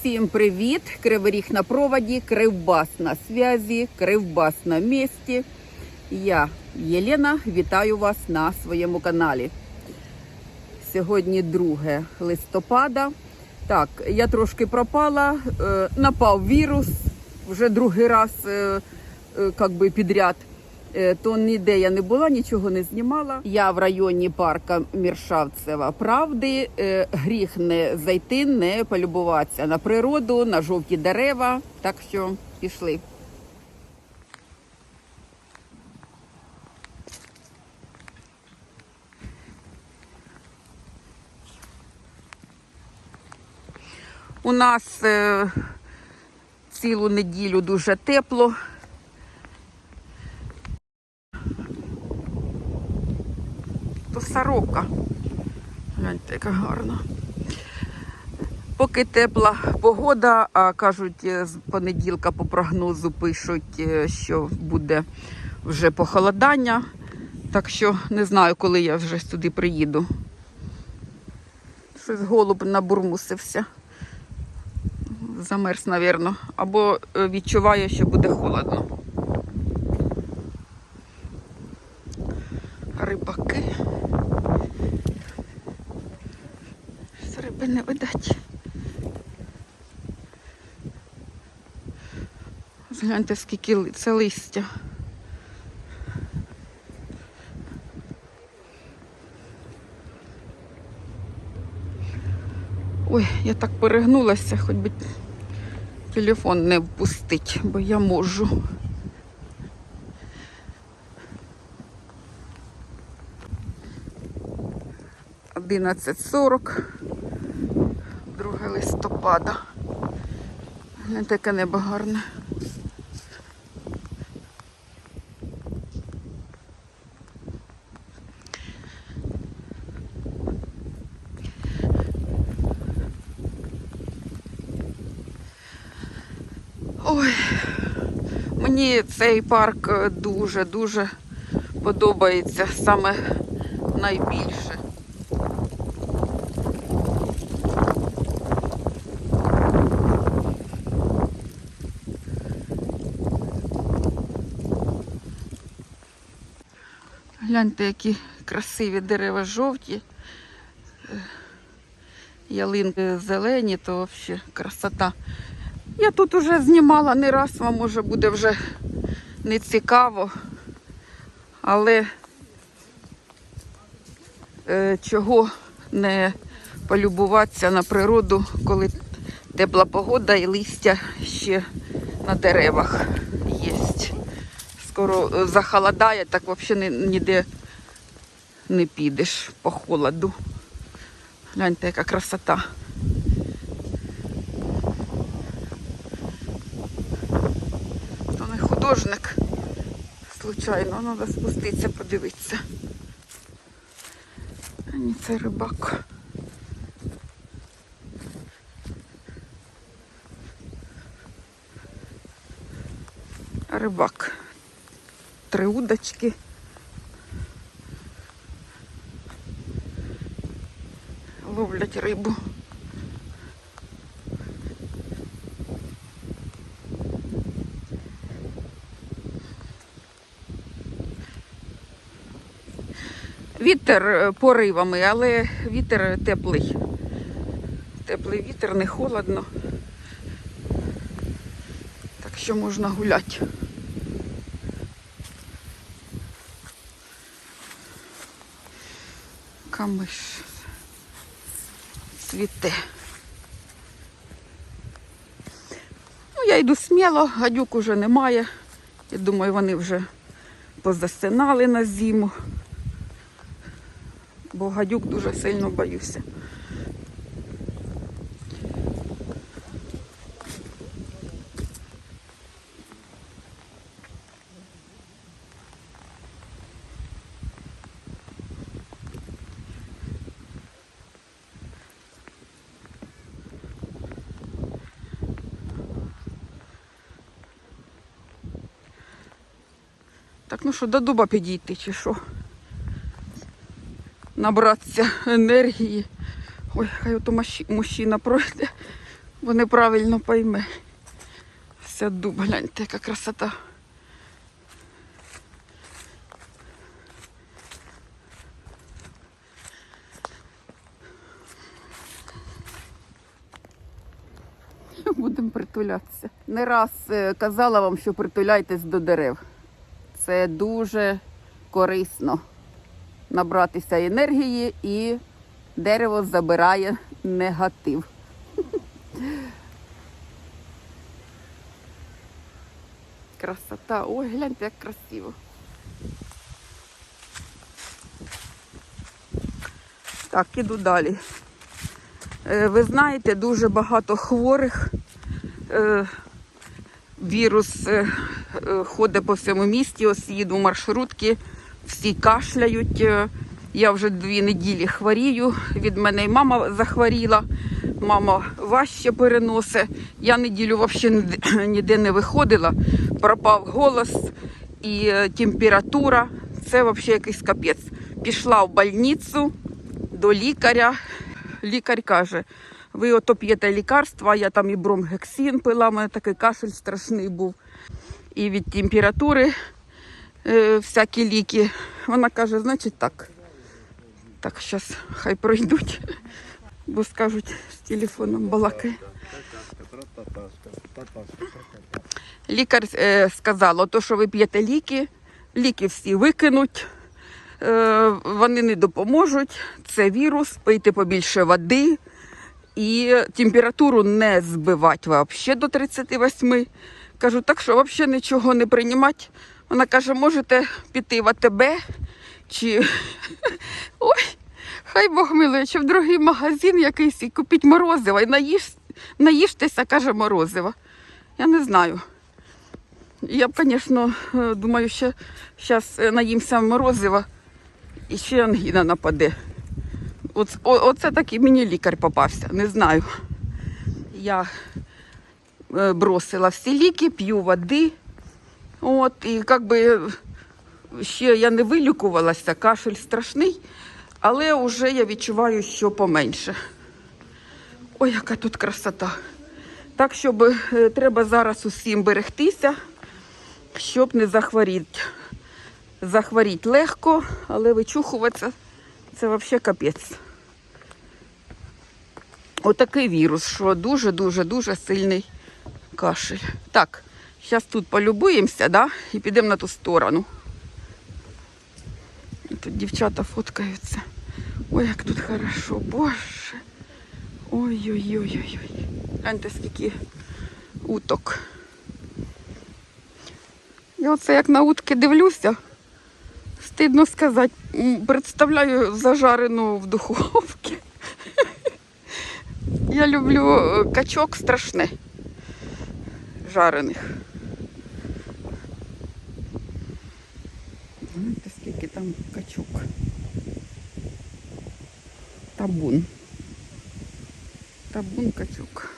Всім привіт! Кривий ріг на проводі, кривбас на зв'язі, кривбас на місці. Я Єлена, вітаю вас на своєму каналі. Сьогодні 2 листопада. Так, я трошки пропала, е, напав вірус вже другий раз е, е, би підряд. Е, То ніде я не була, нічого не знімала. Я в районі парка Міршавцева правди. Е, Гріх не зайти, не полюбуватися на природу, на жовті дерева. Так що пішли. У нас е, цілу неділю дуже тепло. Сорока. Гляньте, яка гарна. Поки тепла погода, а кажуть, е, з понеділка по прогнозу пишуть, е, що буде вже похолодання. Так що не знаю, коли я вже сюди приїду. Щось голуб набурмусився. Замерз, напевно. Або е, відчуває, що буде холодно. Не видать. Згляньте, скільки це листя. Ой, я так перегнулася, хоч би телефон не впустить, бо я можу. Одинадцять сорок, 2 листопада. Не таке небо гарне. Ой, мені цей парк дуже-дуже подобається саме найбільше. Гляньте, які красиві дерева жовті, е, ялинки зелені, то взагалі красота. Я тут уже знімала не раз, вам може буде вже не цікаво, але е, чого не полюбуватися на природу, коли тепла погода і листя ще на деревах. Скоро е, захолодає, так взагалі ніде не підеш по холоду. Гляньте, яка красота. То не художник. Случайно, треба спуститися, подивитися. А ні, це рибак. Рибак. Три удочки. Ловлять рибу. Вітер е, поривами, але вітер теплий. Теплий вітер, не холодно. Так що можна гуляти. Камиш цвіте. Ну, я йду сміло, гадюк уже немає. Я думаю, вони вже позасинали на зиму бо гадюк дуже сильно боюся. Так, ну що, до дуба підійти чи що? Набратися енергії. Ой, хай ото мужчина пройде. бо неправильно пойме. Вся дуб, гляньте, яка красота. Будемо притулятися. Не раз е, казала вам, що притуляйтесь до дерев. Це дуже корисно набратися енергії і дерево забирає негатив. Красота. Ой, гляньте, як красиво. Так, іду далі. Е, Ви знаєте, дуже багато хворих. Вірус е, е, ходить по всьому місті, ось їду маршрутки, всі кашляють. Е, Я вже дві неділі хворію. Від мене і мама захворіла. Мама важче переносить. Я неділю взагалі ніде- не виходила. Пропав голос і температура. Це взагалі якийсь капець. Пішла в больницю до лікаря. Лікар каже, ви ото п'єте лікарства, я там і бромгексін пила, у мене такий кашель страшний був. І від температури е, всякі ліки. Вона каже, значить так. Так, зараз хай пройдуть, бо скажуть, з телефоном балакає. Лікар е, сказала, то, що ви п'єте ліки, ліки всі викинуть, е, вони не допоможуть. Це вірус, пийте побільше води і температуру не збивати взагалі до 38. Кажу, так що взагалі нічого не приймати. Вона каже, можете піти в АТБ чи ой, хай Бог милує, чи в другий магазин якийсь і купіть морозива і наїж, наїжтеся, каже, морозива. Я не знаю. Я б, звісно, е, думаю, що зараз наїмся морозива і ще ангіна нападе. Оц, оце такий мені лікар попався, не знаю. Я е, бросила всі ліки, п'ю води. От, і як би ще я не вилікувалася, кашель страшний, але вже я відчуваю, що поменше. Ой, яка тут красота. Так, щоб е, треба зараз усім берегтися, щоб не захворіти. Захворіти легко, але вичухуватися це взагалі капець. Отакий вірус, що дуже-дуже дуже сильний кашель. Так, зараз тут полюбуємося, да? і підемо на ту сторону. Тут дівчата фоткаються. Ой, як тут хорошо, боже. Ой-ой-ой-ой-ой. Гляньте, скільки уток. Я оце як на утки дивлюся. Стидно сказати, представляю зажарену в духовці. Я люблю е, качок страшне. Жарених. Знаєте, скільки там качок. Табун. Табун качок.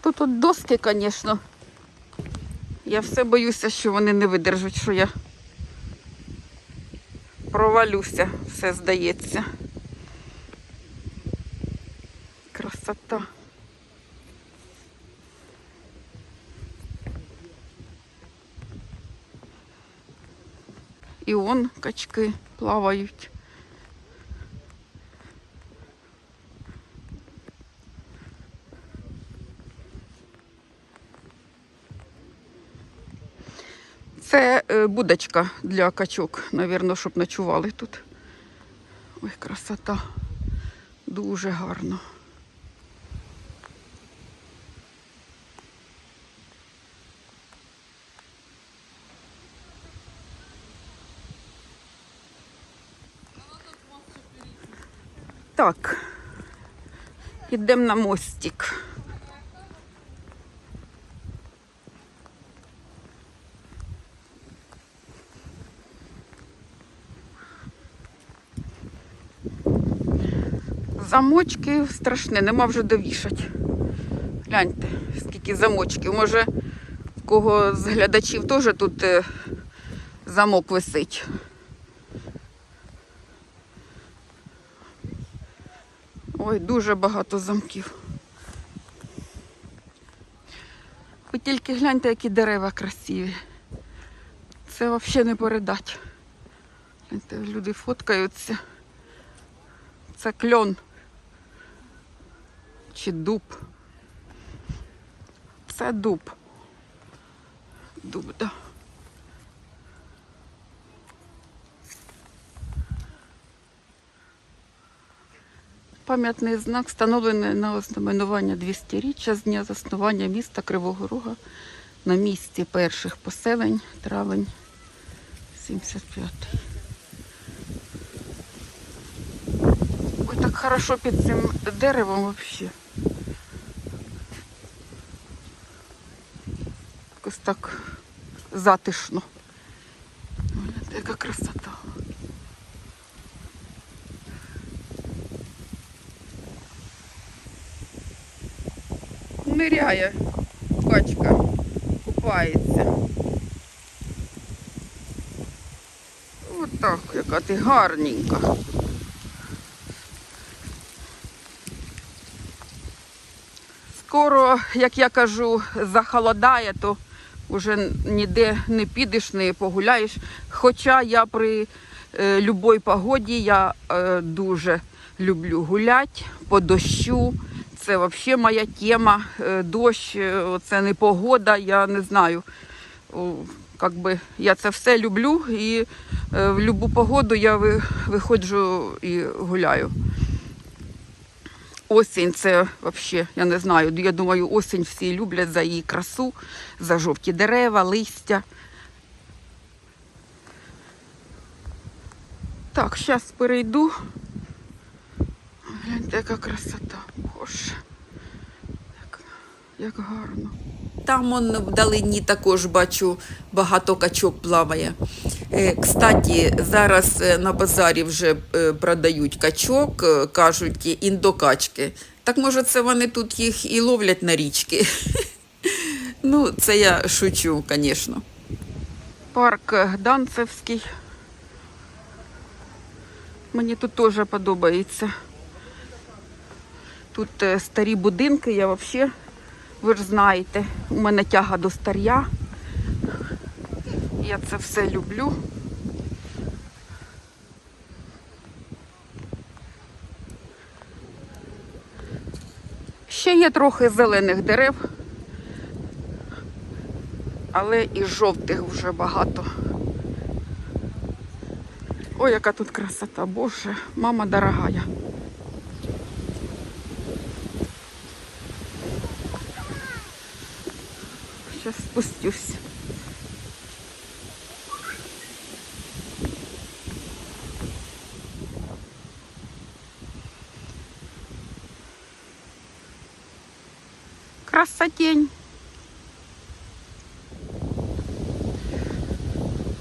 Тут тут доски, звісно. Я все боюся, що вони не видержать, що я провалюся, все здається. Красота. І он качки плавають. Це е, будочка для качок, навірно, щоб ночували тут. Ой, красота. Дуже гарно. Так, ідемо на мостик. Замочки страшне, нема вже довішать. Гляньте, скільки замочків. Може, в кого з глядачів теж тут е, замок висить. Ой, дуже багато замків. Ви тільки гляньте, які дерева красиві. Це взагалі не передати. Гляньте, люди фоткаються. Це кльон. Чи дуб. Це дуб. Дуб. Да. Пам'ятний знак встановлений на ознаменування 200-річчя з дня заснування міста Кривого Рога на місці перших поселень травень 75. Ой, так хорошо під цим деревом взагалі. Так затишно. Ой, яка красота. Ниряє качка, купається. Отак, яка ти гарненька. Скоро, як я кажу, захолодає, то вже ніде не підеш, не погуляєш. Хоча я при е, любой погоді я е, дуже люблю гуляти по дощу. Це взагалі моя тема. Е, Дощ, е, це не погода, я не знаю. Как би, я це все люблю і е, в будь-яку погоду я виходжу і гуляю. Осінь це взагалі, я не знаю. Я думаю, осінь всі люблять за її красу, за жовті дерева, листя. Так, зараз перейду. Гляньте, яка красота. Боже. Як, як гарно. Там он вдалині також бачу багато качок плаває. Е, Кстати, зараз е, на базарі вже е, продають качок, кажуть індокачки. Так може це вони тут їх і ловлять на річки. Ну, це я шучу, звісно. Парк Гданцевський. Мені тут теж подобається. Тут старі будинки, я взагалі, ви ж знаєте, у мене тяга до старя. Я це все люблю. Ще є трохи зелених дерев, але і жовтих вже багато. Ой, яка тут красота, боже, мама дорогая. Сейчас спустюсь. Красотень.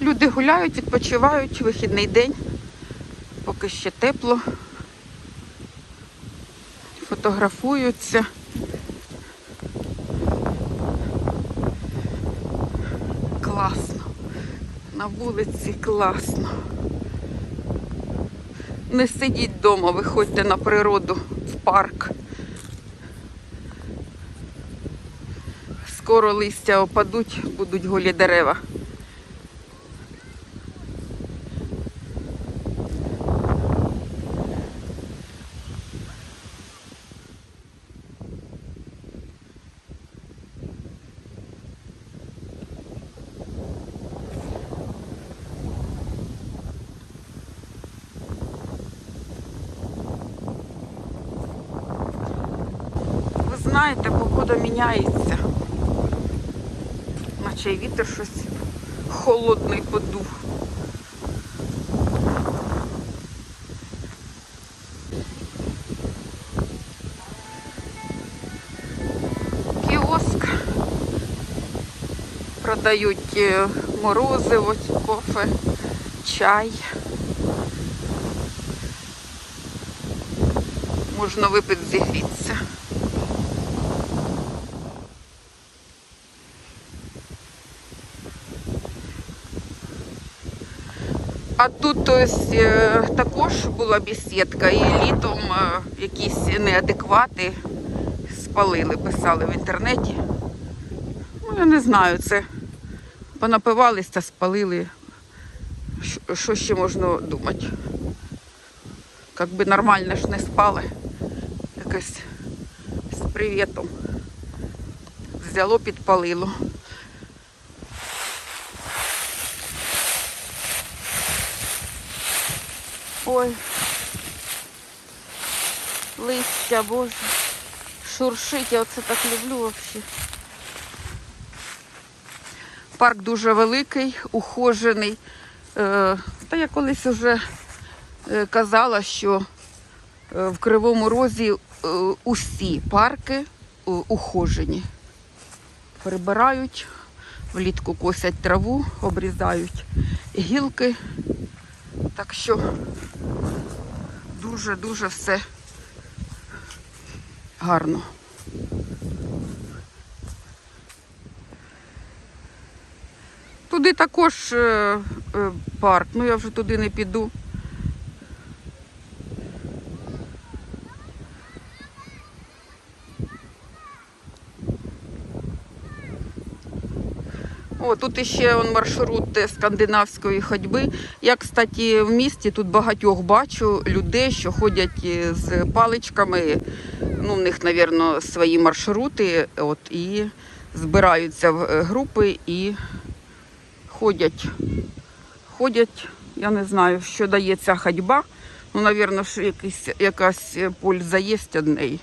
Люди гуляють, відпочивають вихідний день, поки ще тепло. Фотографуються. Класно. На вулиці класно. Не сидіть вдома, виходьте на природу, в парк. Скоро листя опадуть, будуть голі дерева. Знаєте, погода міняється. Наче вітер щось холодний подув. Кіоск. Продають е, морозиво, кофе, чай. Можна випити зігрітися. А тут ось е, також була бесідка, і літом е, якісь неадеквати спалили, писали в інтернеті. Ну, я не знаю, це понапивались та спалили. Що- ще можна думати? Як би нормально ж не спали. Якось з привітом. Взяло, підпалило. Ой. Листя, боже. Шуршить, я оце так люблю взагалі. Парк дуже великий, ухожений. Е, Та я колись вже е, казала, що е, в Кривому Розі усі парки ухожені. Прибирають, влітку косять траву, обрізають гілки. Так що дуже-дуже все гарно. Туди також е, е, парк, ну я вже туди не піду. Тут іще он маршрут е, скандинавської ходьби. Я, кстати, в місті тут багатьох бачу людей, що ходять е, з паличками. Ну, в них, мабуть, свої маршрути. От, і збираються в е, групи і ходять. Ходять, я не знаю, що дає ця ходьба. Ну, мабуть, якась е, польза є неї.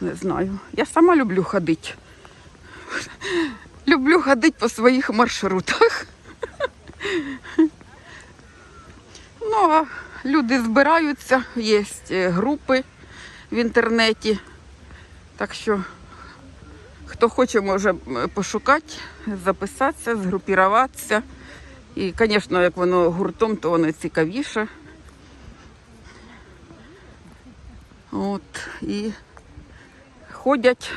Не знаю. Я сама люблю ходити. Люблю ходити по своїх маршрутах. Ну, а люди збираються, є е, групи в інтернеті. Так що, хто хоче, може пошукати, записатися, згрупіруватися. І, звісно, як воно гуртом, то воно цікавіше. От, і ходять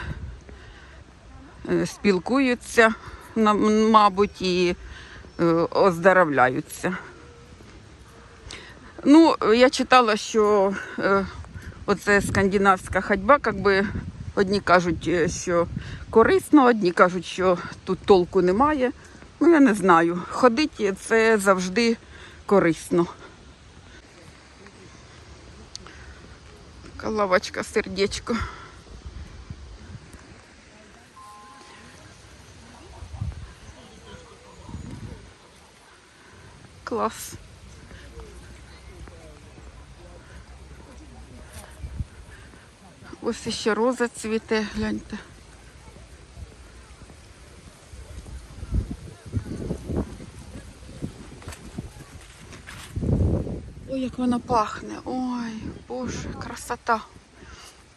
спілкуються, мабуть, і е, оздоровляються. Ну, я читала, що е, оце скандинавська ходьба, як би одні кажуть, е, що корисно, одні кажуть, що тут толку немає. Ну, я не знаю. Ходити це завжди корисно. Така лавочка, сердечко. Клас. Ось іще роза цвіте, гляньте. Ой, як вона пахне. Ой, боже, красота.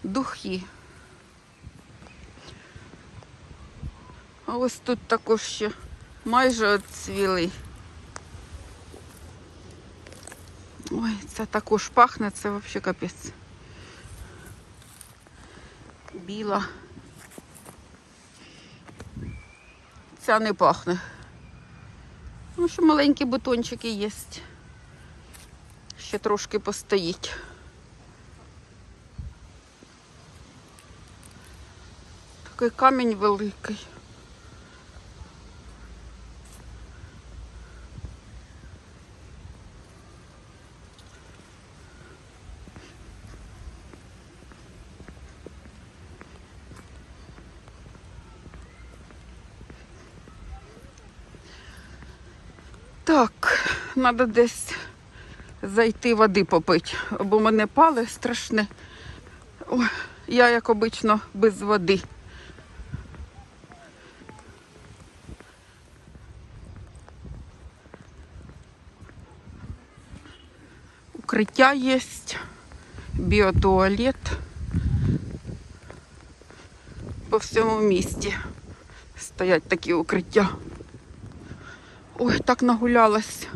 Духи. А ось тут також ще майже оцвіли. Ой, це також пахне, це взагалі капець. Біла. Ця не пахне. Ну, що маленькі бутончики є. Ще трошки постоїть. Такий камінь великий. Так, треба десь зайти води попити, бо мене пали страшне. Ой, я, як обично, без води. Укриття є, біотуалет по всьому місті. Стоять такі укриття. Ой, так нагулялась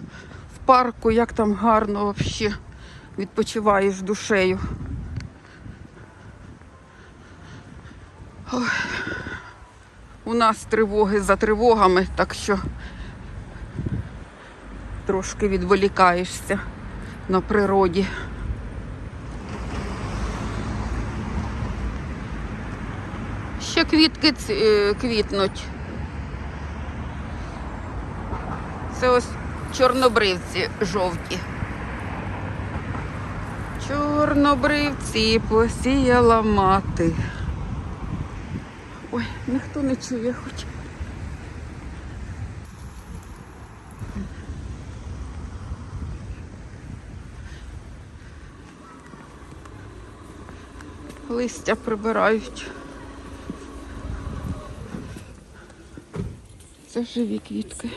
парку, як там гарно взагалі. Відпочиваєш душею. Ой. У нас тривоги за тривогами, так що Трошки відволікаєшся на природі. Ще квітки е, квітнуть. Це ось чорнобривці жовті. Чорнобривці посіяла мати. Ой, ніхто не чує хоч. Листя прибирають. Це живі квітки.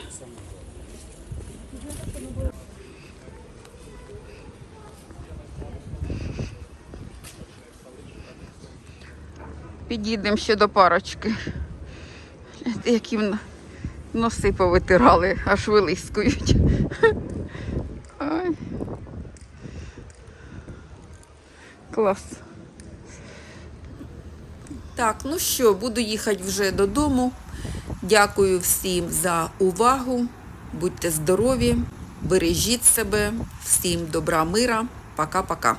Підійдемо ще до парочки. Які носи повитирали, аж вилискують. Ай. Клас. Так, ну що, буду їхати вже додому. Дякую всім за увагу. Будьте здорові, бережіть себе, всім добра, мира. Пока-пока.